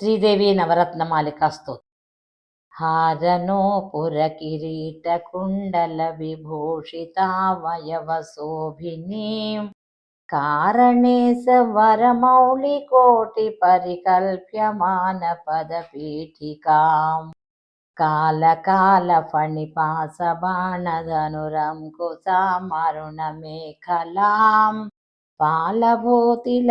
శ్రీదేవి నవరత్నమాలిక స్తోత్రం. హారనోపుర కిరీట కుండల విభూషితావయవ శోభినీం. కారణేశ వరమౌళి కోటి పరికల్ప్యమాన పదపీఠికాం కాలకాల ఫణిపాస బాణధనురంకుశామరుణ మేఖలాం పాలభూతిలకలోచనాం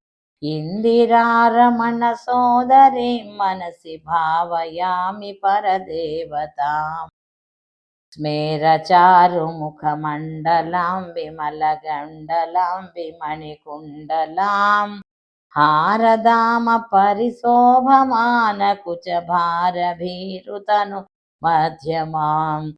నవనాగవల్లి రసవాసినీం సాంధ్యరాగ మధురాధరాపరణ సుందరానత శుచిస్మిత మందరాయత విలోచనామల బాలచంద్రకృత శేఖరీం ఇందిరారమణ సోదరి మనసి భావయామి పరదేవతాం. స్మేరచారుముఖమండలాం విమలగండలాం విమణికుండలాం. హారదామ పరిశోభమాన కుచ కుచభారభీరుతను మధ్యమాం.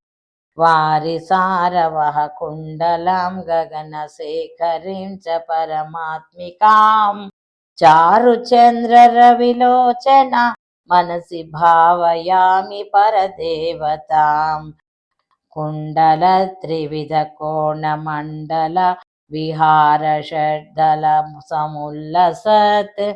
వారి రాశి మణిమేఖలా సారవహ కుండలాం గగన శేఖరిం పరమాత్మికాం. చారు చంద్ర రవిలోచన మనసి భావయామి పరదేవతాం. కుండల త్రివిధ కోణ మండల విహార షడ్దల సముల్లసత్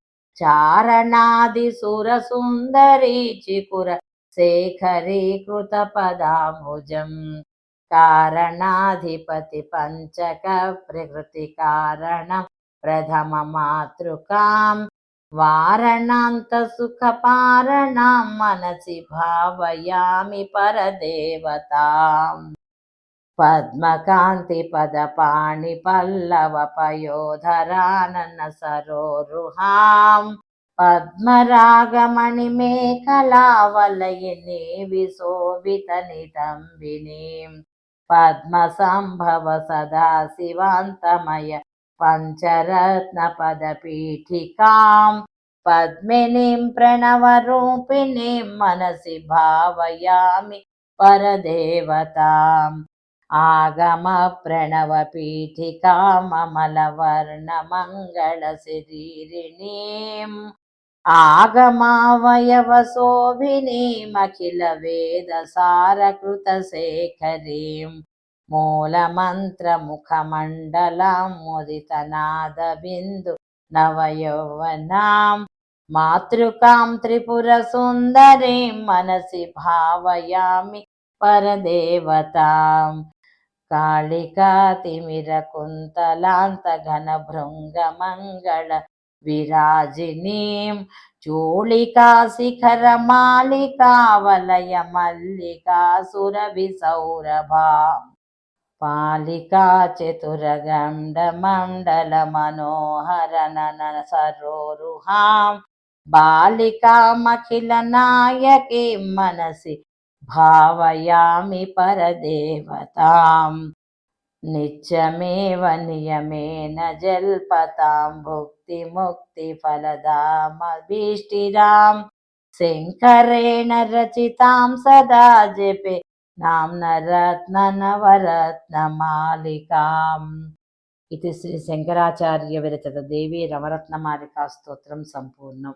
చారణాది సుర సుందరీ చికుర శేఖరీకృత పదాముజం కారణాధిపతి పంచక ప్రకృతి కారణం ప్రథమ మాతృకాం. వారణాంత సుఖ పారణాం మనసి భావయామి పరదేవతాం. పద్మకాంతి పద పాణి పల్లవ పయోధరానన్న సరోరుహాం. పద్మరాగమణి మేఖలావలయిని విశోభిత నితంబినీం పద్మ సంభవ సదా శివాంతమయ పంచరత్న పదపీఠికాం. పద్మినీం ఆగమ ప్రణవ పీఠికామల మంగళ శరీరిణీం ఆగమావయవ శోభినీమఖిల వేద సారకృత శేఖరీం మూలమంత్రముఖమండలాం ముదితనాద బిందు నవయౌవనాం. మాతృకాం త్రిపుర సుందరీం మనసి భావయామి పరదేవతాం. కాళికాతిమిరకుంతలాంత ఘన భృంగ మంగళ విరాజినీం చూళికా శిఖర మాలికా వలయ మల్లికా సురభి సౌరభా. పాలికా చతురగండ మండల మనోహర నన సరోరుహాం. బాలికామఖిల నాయకి మనసి భావయామి పరదేవతాం. నిత్యమేవ నియమేన జల్పతాం. భుక్తి ముక్తి ఫలదామభీష్టిరాం. శంకరేణ రచితాం సదా జపే నామ్న రత్న నవరత్న మాలికాం ఇది శ్రీ శంకరాచార్య విరచిత దేవి రమరత్నమాలికా స్తోత్రం సంపూర్ణం.